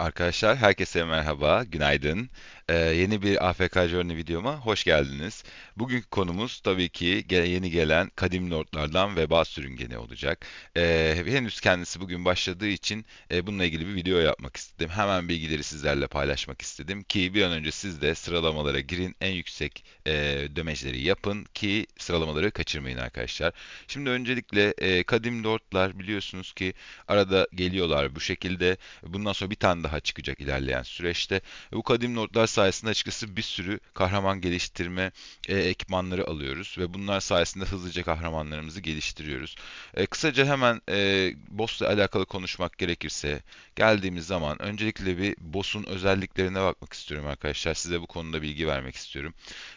Arkadaşlar herkese merhaba, günaydın. Ee, yeni bir AFK Journey videoma hoş geldiniz. Bugünkü konumuz tabii ki yeni gelen kadim lordlardan veba sürüngeni olacak. Ee, henüz kendisi bugün başladığı için e, bununla ilgili bir video yapmak istedim. Hemen bilgileri sizlerle paylaşmak istedim ki bir an önce siz de sıralamalara girin, en yüksek e, dömejleri yapın ki sıralamaları kaçırmayın arkadaşlar. Şimdi öncelikle e, kadim lordlar biliyorsunuz ki arada geliyorlar bu şekilde. Bundan sonra bir tane daha çıkacak ilerleyen süreçte. Bu kadim notlar sayesinde açıkçası bir sürü kahraman geliştirme e, ekipmanları alıyoruz ve bunlar sayesinde hızlıca kahramanlarımızı geliştiriyoruz. E, kısaca hemen e, boss'la alakalı konuşmak gerekirse geldiğimiz zaman öncelikle bir boss'un özelliklerine bakmak istiyorum arkadaşlar. Size bu konuda bilgi vermek istiyorum.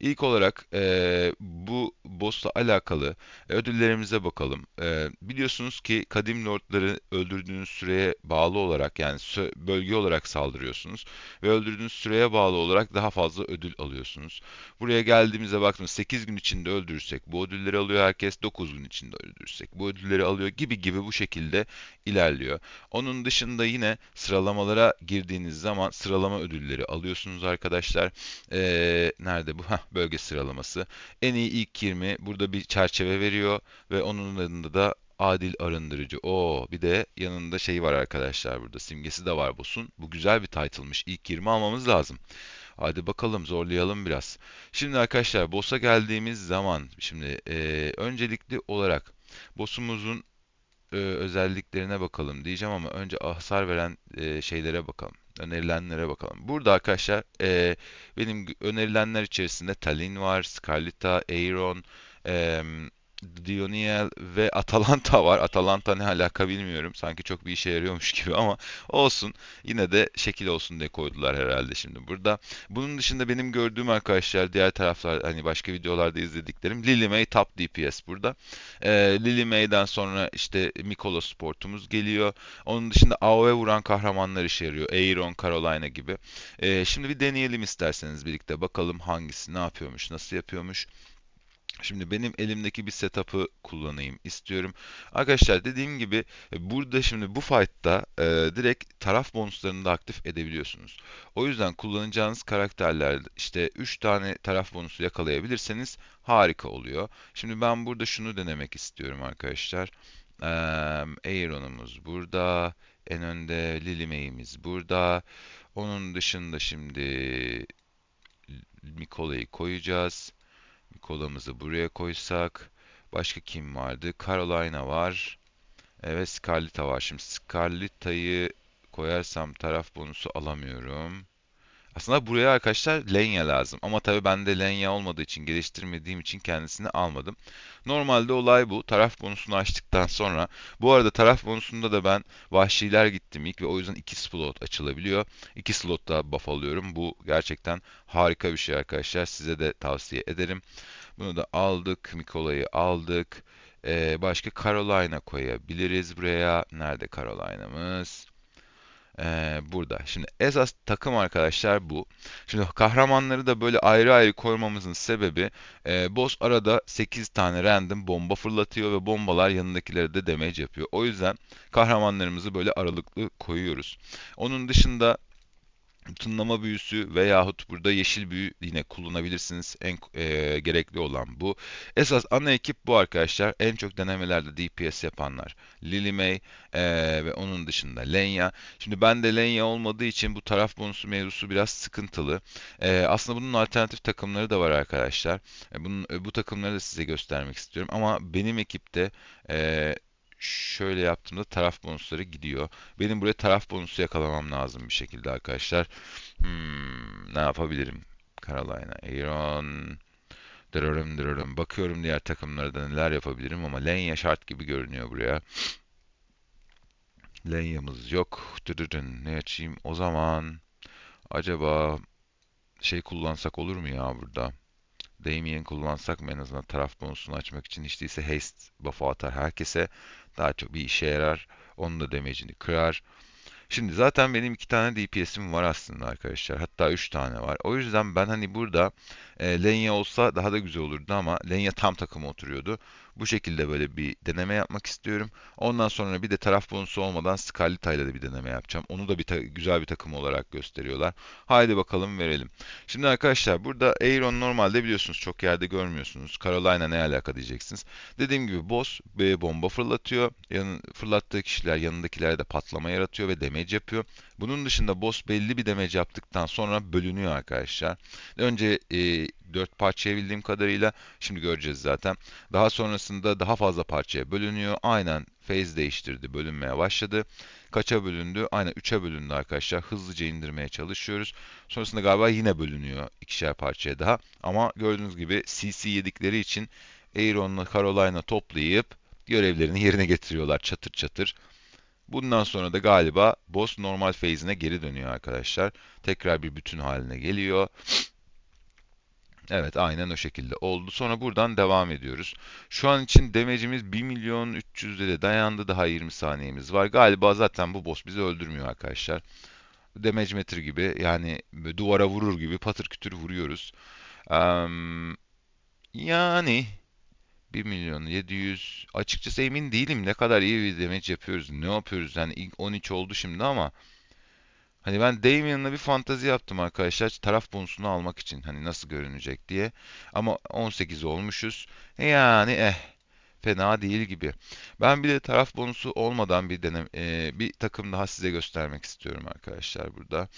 İlk olarak e, bu boss'la alakalı ödüllerimize bakalım. E, biliyorsunuz ki kadim lordları öldürdüğünüz süreye bağlı olarak yani sö- bölge olarak saldırıyorsunuz ve öldürdüğünüz süreye bağlı olarak daha fazla ödül alıyorsunuz. Buraya geldiğimizde baktığımız 8 gün içinde öldürürsek bu ödülleri alıyor herkes, 9 gün içinde öldürürsek bu ödülleri alıyor gibi gibi bu şekilde ilerliyor. Onun dışında yine sıralamalara girdiğiniz zaman sıralama ödülleri alıyorsunuz arkadaşlar. Ee, nerede bu? Heh, bölge sıralaması. En iyi ilk 20 burada bir çerçeve veriyor ve onun yanında da adil arındırıcı. Oo, bir de yanında şey var arkadaşlar burada. Simgesi de var boss'un. Bu güzel bir title'mış. İlk 20 almamız lazım. Hadi bakalım zorlayalım biraz. Şimdi arkadaşlar boss'a geldiğimiz zaman şimdi eee, öncelikli olarak boss'umuzun eee, özelliklerine bakalım diyeceğim ama önce hasar veren eee, şeylere bakalım. Önerilenlere bakalım. Burada arkadaşlar eee, benim önerilenler içerisinde Talin var, Scarletta, Aeron, em, Dioniel ve Atalanta var. Atalanta ne alaka bilmiyorum. Sanki çok bir işe yarıyormuş gibi ama olsun. Yine de şekil olsun diye koydular herhalde şimdi burada. Bunun dışında benim gördüğüm arkadaşlar diğer taraflar hani başka videolarda izlediklerim Lily May top DPS burada. Ee, Lily May'den sonra işte Mikolo Sportumuz geliyor. Onun dışında AoE vuran kahramanlar işe yarıyor. Aeron, Carolina gibi. Ee, şimdi bir deneyelim isterseniz birlikte. Bakalım hangisi ne yapıyormuş, nasıl yapıyormuş. Şimdi benim elimdeki bir setup'ı kullanayım istiyorum. Arkadaşlar dediğim gibi e, burada şimdi bu fight'ta e, direkt taraf bonuslarını da aktif edebiliyorsunuz. O yüzden kullanacağınız karakterler işte 3 tane taraf bonusu yakalayabilirseniz harika oluyor. Şimdi ben burada şunu denemek istiyorum arkadaşlar. Eee Aeron'umuz burada. En önde Lily May'imiz burada. Onun dışında şimdi Mikola'yı koyacağız. Kolamızı buraya koysak. Başka kim vardı? Carolina var. Evet Scarletta var. Şimdi Scarletta'yı koyarsam taraf bonusu alamıyorum. Aslında buraya arkadaşlar Lenya lazım. Ama tabii bende Lenya olmadığı için, geliştirmediğim için kendisini almadım. Normalde olay bu. Taraf bonusunu açtıktan sonra. Bu arada taraf bonusunda da ben Vahşiler gittim ilk ve o yüzden 2 slot açılabiliyor. 2 slotta buff alıyorum. Bu gerçekten harika bir şey arkadaşlar. Size de tavsiye ederim. Bunu da aldık. Mikola'yı aldık. Ee, başka Carolina koyabiliriz buraya. Nerede Carolina'mız? Ee, burada. Şimdi esas takım arkadaşlar bu. Şimdi kahramanları da böyle ayrı ayrı koymamızın sebebi e, boss arada 8 tane random bomba fırlatıyor ve bombalar yanındakilere de damage yapıyor. O yüzden kahramanlarımızı böyle aralıklı koyuyoruz. Onun dışında Tınlama büyüsü veyahut burada yeşil büyü yine kullanabilirsiniz. En e, gerekli olan bu. Esas ana ekip bu arkadaşlar. En çok denemelerde DPS yapanlar. Lily May e, ve onun dışında Lenya. Şimdi ben de Lenya olmadığı için bu taraf bonusu mevzusu biraz sıkıntılı. E, aslında bunun alternatif takımları da var arkadaşlar. E, bunun, e, bu takımları da size göstermek istiyorum. Ama benim ekipte e, şöyle yaptığımda taraf bonusları gidiyor. Benim buraya taraf bonusu yakalamam lazım bir şekilde arkadaşlar. Hmm, ne yapabilirim? Carolina, Aaron, dırırım dırırım. Bakıyorum diğer takımlarda neler yapabilirim ama Lenya şart gibi görünüyor buraya. Lenya'mız yok. Dırırın. Ne açayım? O zaman acaba şey kullansak olur mu ya burada? Damien kullansak mı en azından taraf bonusunu açmak için hiç değilse haste buff'ı atar herkese. Daha çok bir işe yarar. Onun da damage'ini kırar. Şimdi zaten benim iki tane DPS'im var aslında arkadaşlar. Hatta üç tane var. O yüzden ben hani burada e, Lenya olsa daha da güzel olurdu ama Lenya tam takıma oturuyordu. Bu şekilde böyle bir deneme yapmak istiyorum. Ondan sonra bir de taraf bonusu olmadan Scarletta ile de bir deneme yapacağım. Onu da bir güzel bir takım olarak gösteriyorlar. Haydi bakalım verelim. Şimdi arkadaşlar burada Aeron normalde biliyorsunuz çok yerde görmüyorsunuz. Carolina ne alaka diyeceksiniz. Dediğim gibi boss bir bomba fırlatıyor. Yan, fırlattığı kişiler yanındakilerde patlama yaratıyor ve damage yapıyor. Bunun dışında boss belli bir damage yaptıktan sonra bölünüyor arkadaşlar. Önce e, 4 parçaya bildiğim kadarıyla şimdi göreceğiz zaten. Daha sonrasında daha fazla parçaya bölünüyor. Aynen phase değiştirdi, bölünmeye başladı. Kaça bölündü? Aynen 3'e bölündü arkadaşlar. Hızlıca indirmeye çalışıyoruz. Sonrasında galiba yine bölünüyor ikişer parçaya daha. Ama gördüğünüz gibi CC yedikleri için Aeron'la Carolina toplayıp görevlerini yerine getiriyorlar çatır çatır. Bundan sonra da galiba boss normal phase'ine geri dönüyor arkadaşlar. Tekrar bir bütün haline geliyor. Evet aynen o şekilde oldu. Sonra buradan devam ediyoruz. Şu an için demecimiz 1 milyon 300'de de dayandı. Daha 20 saniyemiz var. Galiba zaten bu boss bizi öldürmüyor arkadaşlar. Damage meter gibi yani duvara vurur gibi patır kütür vuruyoruz. Yani 1 milyon 700 açıkçası emin değilim ne kadar iyi bir damage yapıyoruz. Ne yapıyoruz? Yani ilk 13 oldu şimdi ama Hani ben Damien'la bir fantazi yaptım arkadaşlar. Taraf bonusunu almak için. Hani nasıl görünecek diye. Ama 18 olmuşuz. Yani eh fena değil gibi. Ben bir de taraf bonusu olmadan bir denem e, bir takım daha size göstermek istiyorum arkadaşlar burada.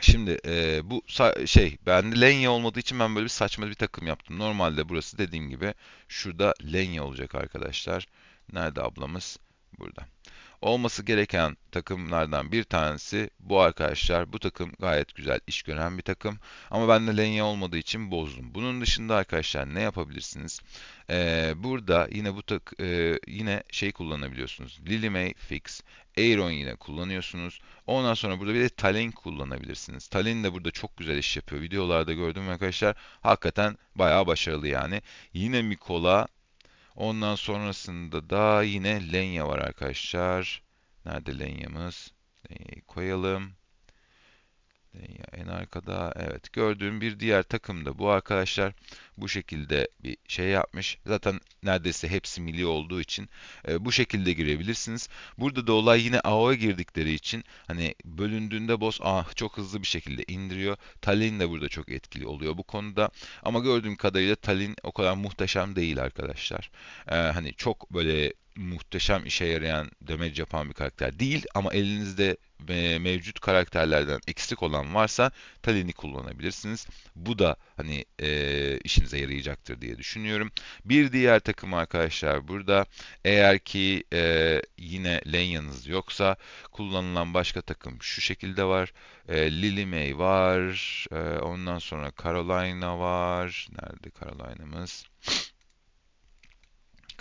Şimdi e, bu şey bende Lenya olmadığı için ben böyle bir saçma bir takım yaptım. Normalde burası dediğim gibi şurada Lenya olacak arkadaşlar. Nerede ablamız? Burada olması gereken takımlardan bir tanesi bu arkadaşlar. Bu takım gayet güzel iş gören bir takım. Ama ben de Lenya olmadığı için bozdum. Bunun dışında arkadaşlar ne yapabilirsiniz? Ee, burada yine bu tak e, yine şey kullanabiliyorsunuz. Lily May Fix, Aeron yine kullanıyorsunuz. Ondan sonra burada bir de Talon kullanabilirsiniz. Talon de burada çok güzel iş yapıyor. Videolarda gördüm arkadaşlar. Hakikaten bayağı başarılı yani. Yine Mikola Ondan sonrasında da yine Lenya var arkadaşlar. Nerede Lenya'mız? Lenya'yı koyalım. En arkada. Evet gördüğüm bir diğer takım da bu arkadaşlar. Bu şekilde bir şey yapmış. Zaten neredeyse hepsi milli olduğu için e, bu şekilde girebilirsiniz. Burada da olay yine AO'ya girdikleri için hani bölündüğünde boss ah, çok hızlı bir şekilde indiriyor. Talin de burada çok etkili oluyor bu konuda. Ama gördüğüm kadarıyla Talin o kadar muhteşem değil arkadaşlar. E, hani çok böyle muhteşem işe yarayan damage yapan bir karakter değil ama elinizde mevcut karakterlerden eksik olan varsa Talin'i kullanabilirsiniz. Bu da hani e, işinize yarayacaktır diye düşünüyorum. Bir diğer takım arkadaşlar burada eğer ki e, yine Lenya'nız yoksa kullanılan başka takım şu şekilde var. E, Lily May var. E, ondan sonra Carolina var. Nerede Carolina'mız?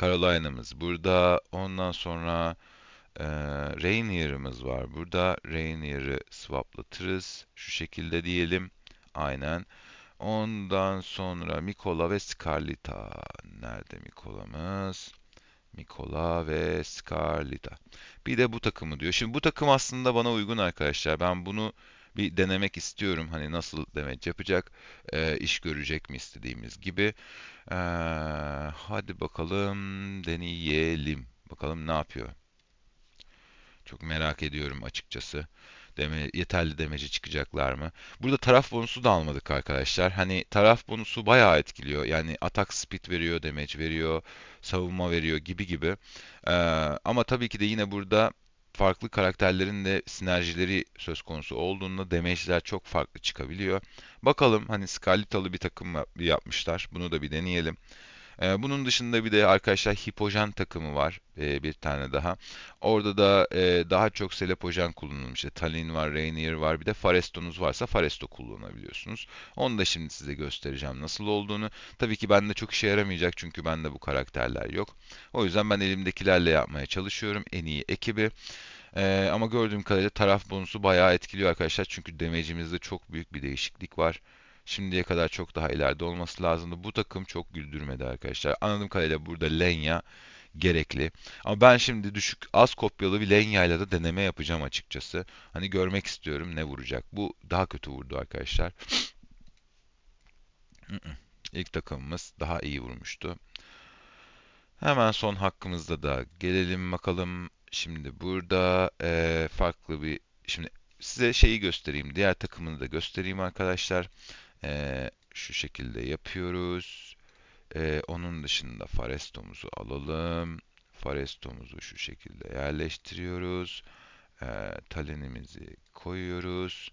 Carolina'mız burada. Ondan sonra e, Rainier'ımız var. Burada Rainier'ı swaplatırız. Şu şekilde diyelim. Aynen. Ondan sonra Mikola ve Scarlita. Nerede Mikola'mız? Mikola ve Scarlita. Bir de bu takımı diyor. Şimdi bu takım aslında bana uygun arkadaşlar. Ben bunu bir denemek istiyorum. Hani nasıl demek yapacak, e, iş görecek mi istediğimiz gibi. E, hadi bakalım deneyelim. Bakalım ne yapıyor. Çok merak ediyorum açıkçası. Deme, yeterli demeci çıkacaklar mı? Burada taraf bonusu da almadık arkadaşlar. Hani taraf bonusu bayağı etkiliyor. Yani atak speed veriyor, damage veriyor, savunma veriyor gibi gibi. Ee, ama tabii ki de yine burada farklı karakterlerin de sinerjileri söz konusu olduğunda damage'ler çok farklı çıkabiliyor. Bakalım hani Scarlet'alı bir takım yapmışlar. Bunu da bir deneyelim. Ee, bunun dışında bir de arkadaşlar hipojen takımı var. Ee, bir tane daha. Orada da e, daha çok selepojen kullanılmış. İşte Talin var, Rainier var. Bir de Faresto'nuz varsa Faresto kullanabiliyorsunuz. Onu da şimdi size göstereceğim nasıl olduğunu. Tabii ki bende çok işe yaramayacak çünkü bende bu karakterler yok. O yüzden ben elimdekilerle yapmaya çalışıyorum. En iyi ekibi. Ee, ama gördüğüm kadarıyla taraf bonusu bayağı etkiliyor arkadaşlar. Çünkü damage'imizde çok büyük bir değişiklik var. Şimdiye kadar çok daha ileride olması lazımdı. Bu takım çok güldürmedi arkadaşlar. Anladığım kadarıyla burada Lenya gerekli. Ama ben şimdi düşük az kopyalı bir Lenya ile de deneme yapacağım açıkçası. Hani görmek istiyorum ne vuracak. Bu daha kötü vurdu arkadaşlar. İlk takımımız daha iyi vurmuştu. Hemen son hakkımızda da gelelim bakalım. Şimdi burada eee, farklı bir şimdi size şeyi göstereyim. Diğer takımını da göstereyim arkadaşlar. Eee, şu şekilde yapıyoruz. Eee, onun dışında Faresto'muzu alalım. Faresto'muzu şu şekilde yerleştiriyoruz. Eee talenimizi koyuyoruz.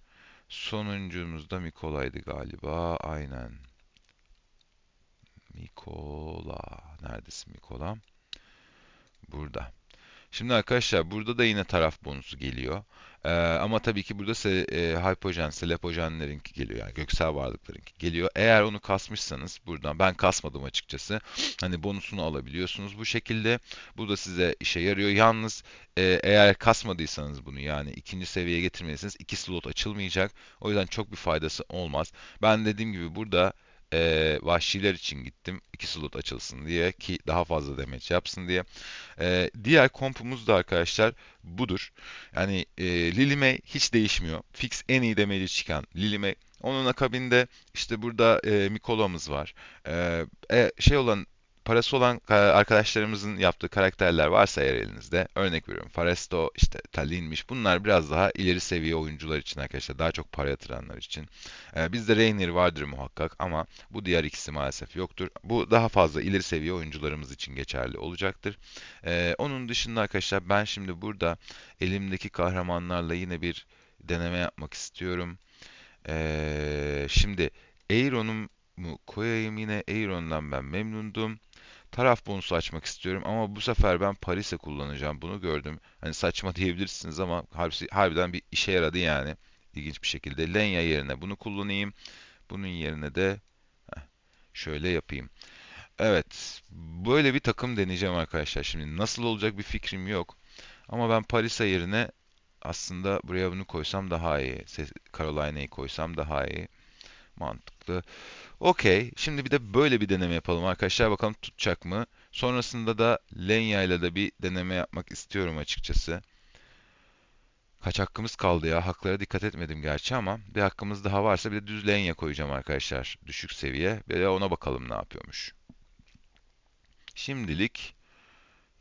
Sonuncumuz da Mikolay'dı galiba. Aynen. Mikola. Neredesin Mikola? Burada. Şimdi arkadaşlar burada da yine taraf bonusu geliyor. Ee, ama tabii ki burada se e, hypojen, selepojenlerinki geliyor. Yani göksel varlıklarınki geliyor. Eğer onu kasmışsanız buradan ben kasmadım açıkçası. Hani bonusunu alabiliyorsunuz bu şekilde. Bu da size işe yarıyor. Yalnız e, eğer kasmadıysanız bunu yani ikinci seviyeye getirmelisiniz. iki slot açılmayacak. O yüzden çok bir faydası olmaz. Ben dediğim gibi burada e, vahşiler için gittim. iki slot açılsın diye ki daha fazla damage yapsın diye. Ee, diğer kompumuz da arkadaşlar budur. Yani e, Lily May hiç değişmiyor. Fix en iyi damage'i çıkan Lily May. Onun akabinde işte burada e, Mikola'mız var. Ee, e, şey olan parası olan e, arkadaşlarımızın yaptığı karakterler varsa eğer elinizde örnek veriyorum Faresto işte Talion'miş bunlar biraz daha ileri seviye oyuncular için arkadaşlar daha çok para yatıranlar için. Ee, bizde Rainier vardır muhakkak ama bu diğer ikisi maalesef yoktur. Bu daha fazla ileri seviye oyuncularımız için geçerli olacaktır. Ee, onun dışında arkadaşlar ben şimdi burada elimdeki kahramanlarla yine bir deneme yapmak istiyorum. Ee, şimdi Aeron'u mu koyayım yine Aeron'dan ben memnundum. Taraf bonusu açmak istiyorum ama bu sefer ben Paris'e kullanacağım. Bunu gördüm. Hani saçma diyebilirsiniz ama harbisi, harbiden bir işe yaradı yani. İlginç bir şekilde. Lenya yerine bunu kullanayım. Bunun yerine de şöyle yapayım. Evet, böyle bir takım deneyeceğim arkadaşlar. Şimdi nasıl olacak bir fikrim yok. Ama ben Paris'e yerine aslında buraya bunu koysam daha iyi. Carolina'yı koysam daha iyi. Mantıklı. Okey. Şimdi bir de böyle bir deneme yapalım arkadaşlar. Bakalım tutacak mı? Sonrasında da Lenya ile de bir deneme yapmak istiyorum açıkçası. Kaç hakkımız kaldı ya? Haklara dikkat etmedim gerçi ama bir hakkımız daha varsa bir de düz Lenya koyacağım arkadaşlar. Düşük seviye. Bir de ona bakalım ne yapıyormuş. Şimdilik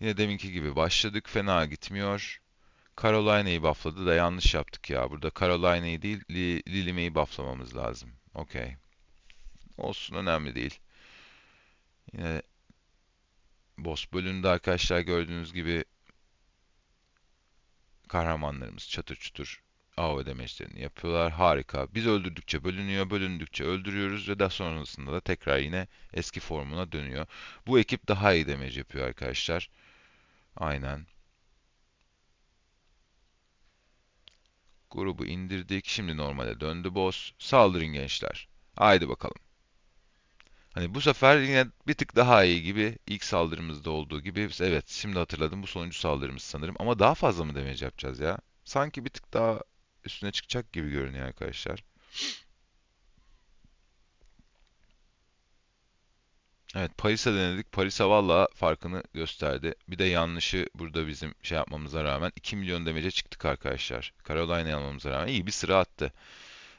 yine deminki gibi başladık. Fena gitmiyor. Carolina'yı buffladı da yanlış yaptık ya. Burada Carolina'yı değil Li Lilime'yi bufflamamız lazım. Okey. Olsun önemli değil. Yine boss bölümünde arkadaşlar gördüğünüz gibi kahramanlarımız çatır çutur AoE demeçlerini yapıyorlar. Harika. Biz öldürdükçe bölünüyor, bölündükçe öldürüyoruz ve daha sonrasında da tekrar yine eski formuna dönüyor. Bu ekip daha iyi damage yapıyor arkadaşlar. Aynen. Grubu indirdik. Şimdi normale döndü boss. Saldırın gençler. Haydi bakalım. Hani bu sefer yine bir tık daha iyi gibi ilk saldırımızda olduğu gibi. Evet şimdi hatırladım bu sonuncu saldırımız sanırım. Ama daha fazla mı damage yapacağız ya? Sanki bir tık daha üstüne çıkacak gibi görünüyor arkadaşlar. Evet Paris'e denedik. Paris'e valla farkını gösterdi. Bir de yanlışı burada bizim şey yapmamıza rağmen 2 milyon damage'e çıktık arkadaşlar. Carolina'yı almamıza rağmen iyi bir sıra attı.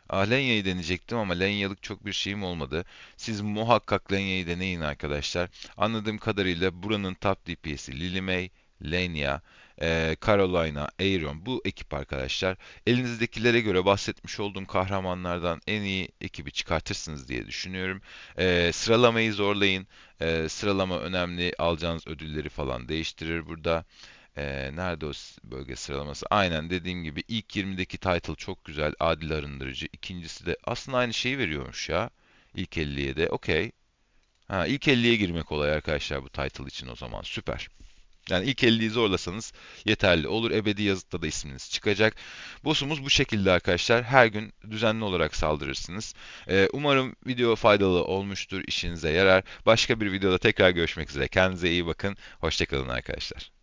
Ah Lenya'yı deneyecektim ama Lenya'lık çok bir şeyim olmadı. Siz muhakkak Lenya'yı deneyin arkadaşlar. Anladığım kadarıyla buranın top DPS'i Lily May, Lenya, e, Carolina, Aeron bu ekip arkadaşlar. Elinizdekilere göre bahsetmiş olduğum kahramanlardan en iyi ekibi çıkartırsınız diye düşünüyorum. E, sıralamayı zorlayın. E, sıralama önemli. Alacağınız ödülleri falan değiştirir burada. Ee, nerede o bölge sıralaması? Aynen dediğim gibi ilk 20'deki title çok güzel, adil arındırıcı. İkincisi de aslında aynı şeyi veriyormuş ya. İlk 50'ye de. Okey. Ha, ilk 50'ye girmek kolay arkadaşlar bu title için o zaman. Süper. Yani ilk 50'yi zorlasanız yeterli olur. Ebedi yazıtta da isminiz çıkacak. Boss'umuz bu şekilde arkadaşlar. Her gün düzenli olarak saldırırsınız. Ee, umarım video faydalı olmuştur, işinize yarar. Başka bir videoda tekrar görüşmek üzere. Kendinize iyi bakın. Hoşça kalın arkadaşlar.